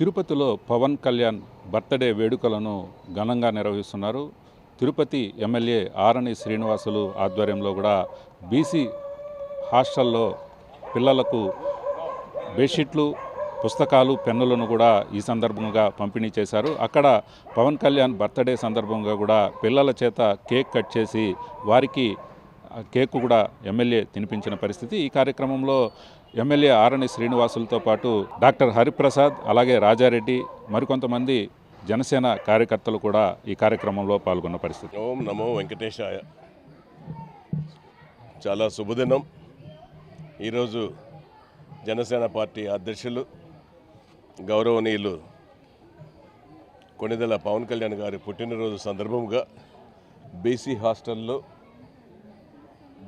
తిరుపతిలో పవన్ కళ్యాణ్ బర్త్డే వేడుకలను ఘనంగా నిర్వహిస్తున్నారు. తిరుపతి ఎమ్మెల్యే ఆరణి శ్రీనివాసులు ఆధ్వర్యంలో కూడా బీసీ హాస్టల్లో పిల్లలకు బెడ్షీట్లు పుస్తకాలు పెన్నులను కూడా ఈ సందర్భంగా పంపిణీ చేశారు. అక్కడ పవన్ కళ్యాణ్ బర్త్డే సందర్భంగా కూడా పిల్లల చేత కేక్ కట్ చేసి వారికి కేక్ కూడా ఎమ్మెల్యే తినిపించిన పరిస్థితి. ఈ కార్యక్రమంలో ఎమ్మెల్యే ఆరణి శ్రీనివాసులతో పాటు డాక్టర్ హరిప్రసాద్ అలాగే రాజారెడ్డి మరికొంతమంది జనసేన కార్యకర్తలు కూడా ఈ కార్యక్రమంలో పాల్గొన్న పరిస్థితి. ఓం నమో వెంకటేశాయ. చాలా శుభదినం. ఈరోజు జనసేన పార్టీ అధ్యక్షులు గౌరవనీయులు కొణిదెల పవన్ కళ్యాణ్ గారి పుట్టినరోజు సందర్భంగా బీసీ హాస్టల్లో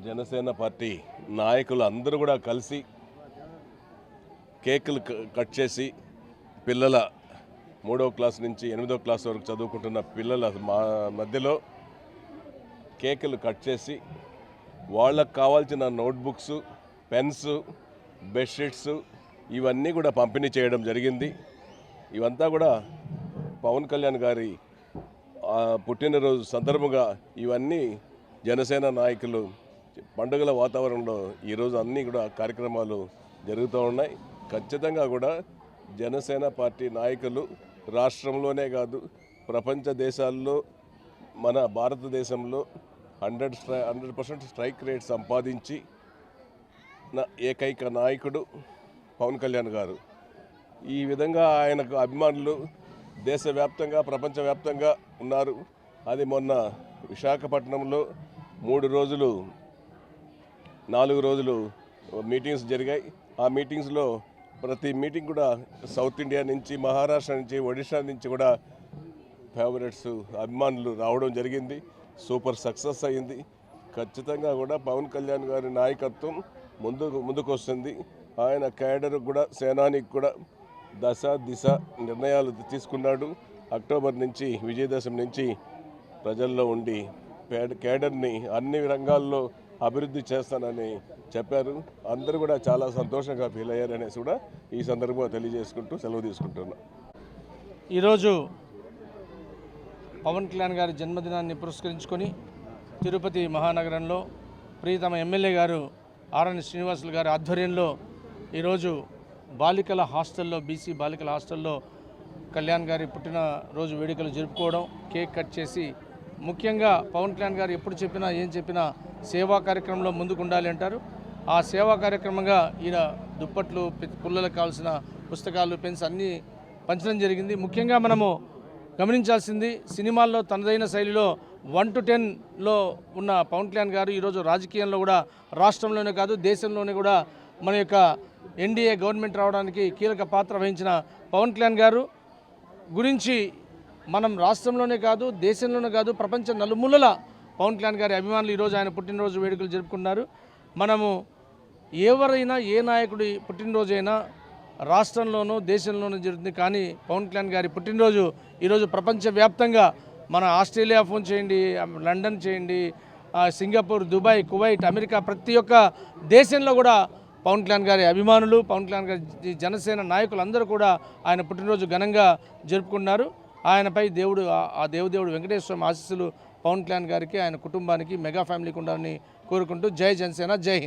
జనసేన పార్టీ నాయకులు అందరూ కూడా కలిసి కేకులు క- కట్ చేసి పిల్లల మూడవ క్లాస్ నుంచి ఎనిమిదో క్లాస్ వరకు చదువుకుంటున్న పిల్లల మా మధ్యలో కేకులు కట్ చేసి వాళ్ళకు కావాల్సిన నోట్బుక్స్ పెన్స్ బెడ్షీట్స్ ఇవన్నీ కూడా పంపిణీ చేయడం జరిగింది. ఇవంతా కూడా పవన్ కళ్యాణ్ గారి పుట్టినరోజు సందర్భంగా ఇవన్నీ జనసేన నాయకులు పండుగల వాతావరణంలో ఈరోజు అన్నీ కూడా కార్యక్రమాలు జరుగుతూ ఉన్నాయి. ఖచ్చితంగా కూడా జనసేన పార్టీ నాయకులు రాష్ట్రంలోనే కాదు ప్రపంచ దేశాల్లో మన భారతదేశంలో hundred stri hundred percent strike rate సంపాదించి నా ఏకైక నాయకుడు పవన్ కళ్యాణ్ గారు. ఈ విధంగా ఆయనకు అభిమానులు దేశవ్యాప్తంగా ప్రపంచవ్యాప్తంగా ఉన్నారు. అది మొన్న విశాఖపట్నంలో మూడు రోజులు నాలుగు రోజులు మీటింగ్స్ జరిగాయి. ఆ మీటింగ్స్లో ప్రతి మీటింగ్ కూడా సౌత్ ఇండియా నుంచి మహారాష్ట్ర నుంచి ఒడిషా నుంచి కూడా ఫేవరెట్స్ అభిమానులు రావడం జరిగింది. సూపర్ సక్సెస్ అయింది ఖచ్చితంగా కూడా పవన్ కళ్యాణ్ గారి నాయకత్వం ముందుకు ముందుకొస్తుంది. ఆయన క్యాడర్ కూడా సేనానికి కూడా దశ దిశ నిర్ణయాలు తీసుకున్నాడు. అక్టోబర్ నుంచి విజయదశమి నుంచి ప్రజల్లో ఉండి క్యాడర్ని అన్ని రంగాల్లో అభివృద్ధి చేస్తానని చెప్పారు. అందరూ కూడా చాలా సంతోషంగా ఫీల్ అయ్యారనేసి కూడా ఈ సందర్భంగా తెలియజేసుకుంటూ సెలవు తీసుకుంటున్నా. ఈరోజు పవన్ కళ్యాణ్ గారి జన్మదినాన్ని పురస్కరించుకొని తిరుపతి మహానగరంలో ప్రియతమ ఎమ్మెల్యే గారు ఆర్ఎన్ శ్రీనివాసులు గారి ఆధ్వర్యంలో ఈరోజు బాలికల హాస్టల్లో బీసీ బాలికల హాస్టల్లో కళ్యాణ్ గారి పుట్టినరోజు వేడుకలు జరుపుకోవడం కేక్ కట్ చేసి ముఖ్యంగా పవన్ కళ్యాణ్ గారు ఎప్పుడు చెప్పినా ఏం చెప్పినా సేవా కార్యక్రమంలో ముందుకు ఉండాలి అంటారు. ఆ సేవా కార్యక్రమంగా ఈయన దుప్పట్లు పి- పిల్లలకు కావాల్సిన పుస్తకాలు పెన్స్ అన్నీ పంచడం జరిగింది. ముఖ్యంగా మనము గమనించాల్సింది సినిమాల్లో తనదైన శైలిలో వన్ టు టెన్లో ఉన్న పవన్ కళ్యాణ్ గారు ఈరోజు రాజకీయంలో కూడా రాష్ట్రంలోనే కాదు దేశంలోనే కూడా మన యొక్క ఎన్డీఏ గవర్నమెంట్ రావడానికి కీలక పాత్ర వహించిన పవన్ కళ్యాణ్ గారు గురించి మనం రాష్ట్రంలోనే కాదు దేశంలోనే కాదు ప్రపంచ నలుమూలల పవన్ కళ్యాణ్ గారి అభిమానులు ఈరోజు ఆయన పుట్టినరోజు వేడుకలు జరుపుకున్నారు మనము ఎవరైనా ఏ నాయకుడి పుట్టినరోజైనా రాష్ట్రంలోనూ దేశంలోనూ జరుగుతుంది. కానీ పవన్ కళ్యాణ్ గారి పుట్టినరోజు ఈరోజు ప్రపంచవ్యాప్తంగా మన ఆస్ట్రేలియా ఫోన్ చేయండి లండన్ చేయండి సింగపూర్ దుబాయ్ కువైట్ అమెరికా ప్రతి ఒక్క దేశంలో కూడా పవన్ కళ్యాణ్ గారి అభిమానులు పవన్ కళ్యాణ్ గారి జనసేన నాయకులు అందరూ కూడా ఆయన పుట్టినరోజు ఘనంగా జరుపుకున్నారు ఆయనపై దేవుడు ఆ- దేవుదేవుడు వెంకటేశ్వరం వెంకటేశ్వర ఆశీస్సులు పవన్ కళ్యాణ్ గారికి ఆయన కుటుంబానికి మెగా ఫ్యామిలీకి ఉండాలని కోరుకుంటూ జై జనసేన జై హింద్.